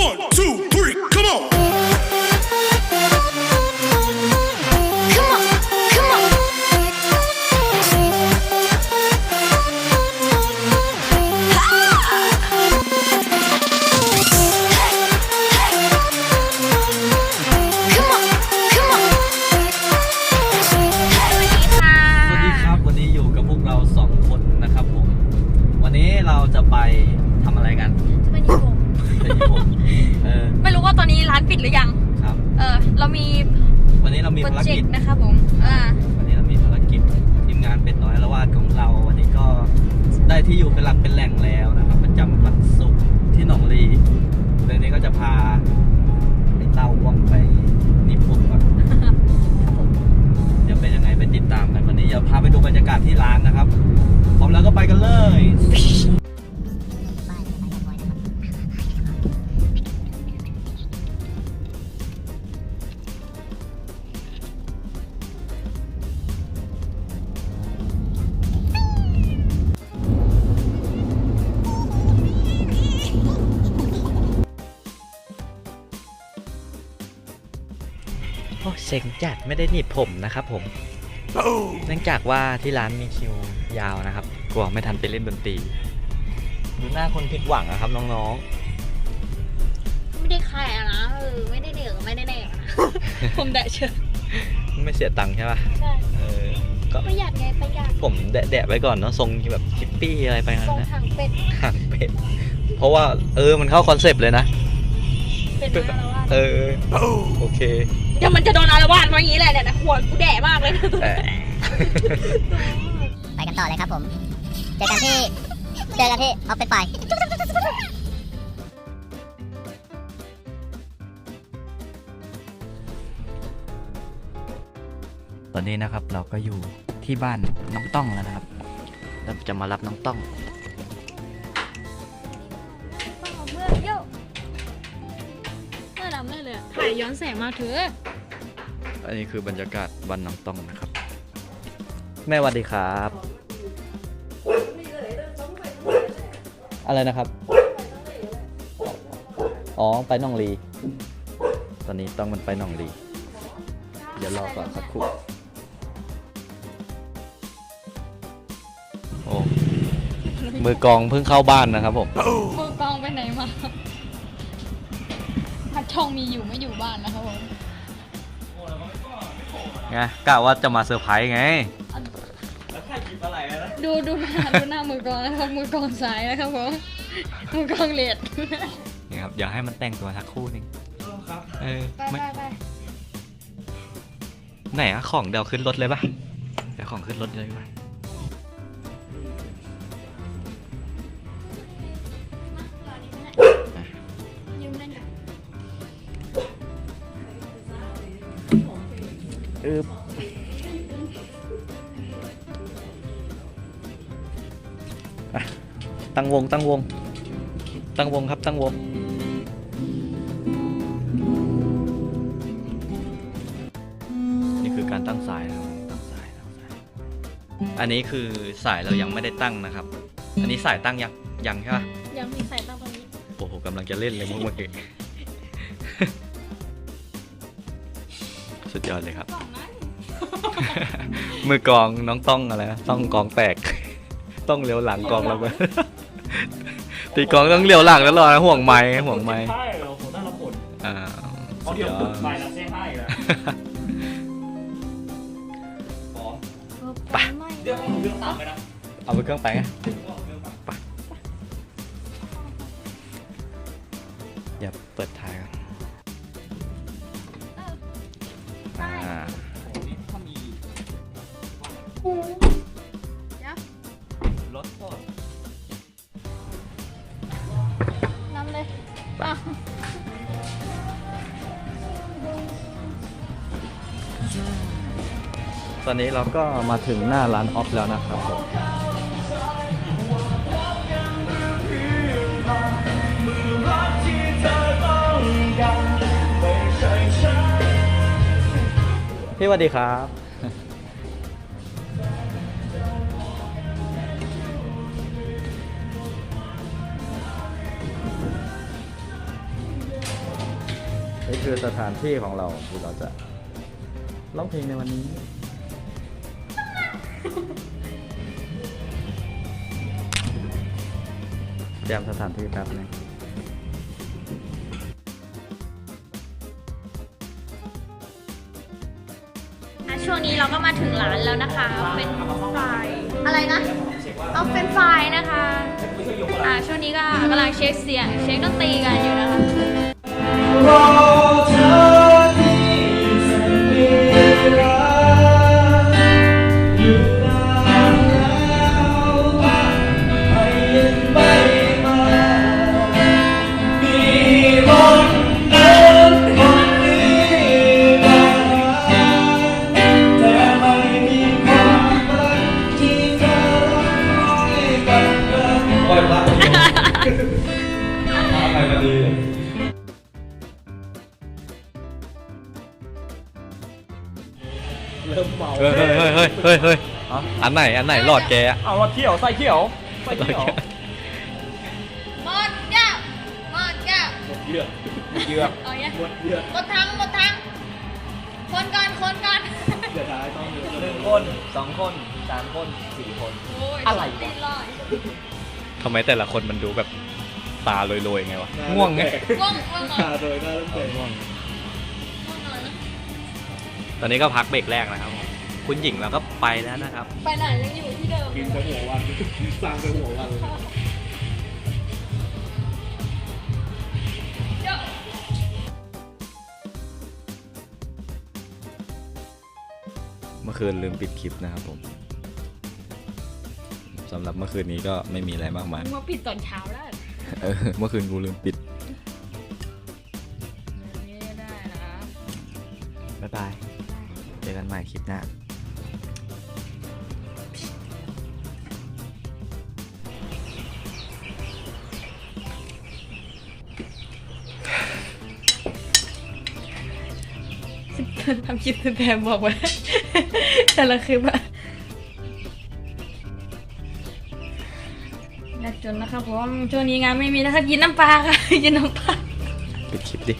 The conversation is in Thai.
One, two, ตอนนี้ร้านปิดหรือยังครับ เออเรามีวันนี้เรามีโปรภารเจกิกจต์นะครับผมอ่าวันนี้เรามีภารกิจทีมงานเป็ดน้อยละวาดของเรา วันนี้ก็ได้ที่อยู่เป็นหลักเป็นแหล่งแล้วนะครับ เซ็งจัดไม่ได้หนีบผมนะครับผม เนื่องจากว่าที่ร้านมีคิวยาวนะครับ กลัวไม่ทันไปเล่นดนตรี ดูหน้าคนผิดหวังอะครับน้องไม่ได้ขายอะนะเออไม่ได้เดือดไม่ได้แดกอะนะผมแดะเชิญๆ ไม่เสียตังค์ใช่ปะใช่เออ ก็ประหยัดไงประหยัดผมแดะๆไว้ก่อนเนาะทรงแบบฮิปปี้อะไรไปงั้ทรงนนะ ถังเป็ดห่างเป็ด เพราะว่าเออมันเข้าคอนเซปต์เลยนะ เป็ดมาแล้วว่าเออ โอเค เดี๋ยวมันจะโดนอารวาสมาอย่างนี้แหละเนี่ยนะหัวกูแดะมากเลยนะแต่ไปกันต่อเลยครับผม เจอกันที่ เจอกันที่ออฟฟิศไฟตอนนี้นะครับเราก็อยู่ที่บ้านน้องต้องแล้วนะครับ เราจะมารับน้องต้อง เมื่อเยอะเมื่อดำเลยเลยอะถ่ายย้อนแสงมาเถอะ อันนี้คือบรรยากาศวันน้องต้องนะครับ แม่สวัสดีครับ อะไรนะครับ อ๋อ ไปหนองลี ตอนนี้ต้องมันไปหนองลี เดี๋ยวรอก่อนสักครู่ โอ้ มือกลองเพิ่งเข้าบ้านนะครับผม มือกองไปไหนมาพัดช่องมีอยู่ไม่อยู่บ้านนะครับผม ไงกะว่าจะมาเซอร์ไพรส์ไงดูดูหน้าดูหน้ามือกองนะครับมือกองซ้ายนะครับผมมือกองเลดนี่ครับอย่าให้มันแต่งตัวสักครู่หนึงเออไปไม่ไปไปไหนอะของเดี๋ยวขึ้นรถเลยปะเดี๋ยวของขึ้นรถเลยปะ อึบอะตั้งวง ตั้งวง ตั้งวงครับ ตั้งวง นี่คือการตั้งสายนะครับตั้งสายตั้งสาย อันนี้คือสายเรายังไม่ได้ตั้งนะครับ อันนี้สายตั้งยังยังใช่ปะยังมีสายตั้งตรงนี้ โอ้โหกำลังจะเล่นเลยมุกเมื่อกี้สุดยอดเลยครับกล่องนั้น มือกลองน้องต้องอะไรนะต้องกองแตก ต้องเลี้ยวหลังกองแล้วไปตีกลองต้องเลี้ยวหลังแล้วรอนะห่วงไม้ห่วงไม้ใช่เราผมได้รับผลอ่าเอาสุดเดี๋ยยวอปลุกดไปนะเซ่ให้แล้วไปเรื่องของเรื่องต่ำไปนะเอาไปเครื่องไปไงไปอย่าเปิดท้ายกัน รถก็น้ำเลยตอนนี้เราก็มาถึงหน้าร้านออฟแล้วนะครับผมพี่สวัสดีครับ คือสถานที่ของเราที่เราจะร้องเพลงในวันนี้เตรียมสถานที่แป๊บนึงอะช่วงนี้เราก็มาถึงร้านแล้วนะคะเป็นไฟรายอะไรนะ เอาเป็นไฟรายนะคะอ่าช่วงนี้ก็กำลังเช็คเสียง เช็คดนตรีกันอยู่นะคะเฮ้ยเฮ้ยเฮ้ยเฮ้ยอันไหน อันไหนหลอดแกอะเอารถเขียวใส่เขียวใส่เขียวหมดแก้วหมดแก้วเยือกเยือกเอาเนี่ยหมดเยือกหมดทั้งหมดทั้ง คนก่อนคนก่อนเดี๋ยวท้ายต้องเยือกหนึ่งคนสองคนสามคนสี่คนโอ้ยอะไรวะ ตีนลอยทำไมแต่ละคนมันดูแบบตาลอยๆไงวะ ง่วงไง ง่วงง่วงเหรอโดยหน้าเริ่มเตะง่วงง่วงอะไรนะตอนนี้ก็พักเบรกแรกนะครับผม คุณหญิงเราก็ไปแล้วนะครับ ไปไหนยังอยู่ที่เดิมกินไปหัววันสั่งไปหัววันเดี๋ยวเมื่อคืนลืมปิดคลิปนะครับผมสำหรับเมื่อคืนนี้ก็ไม่มีอะไรมากมายมึงมาปิดตอนเช้าได้เออเมื่อคืนกูลืมปิดนี่ได้นะบ๊ายบาย เจอกันใหม่คลิปหน้า ทำคลิปแพมบอกว่าแต่ละคลิปอะยากจนนะครับผมช่วงนี้งานไม่มีนะคะกินน้ำปลาค่ะกินน้ำปลาปิดคลิปดิ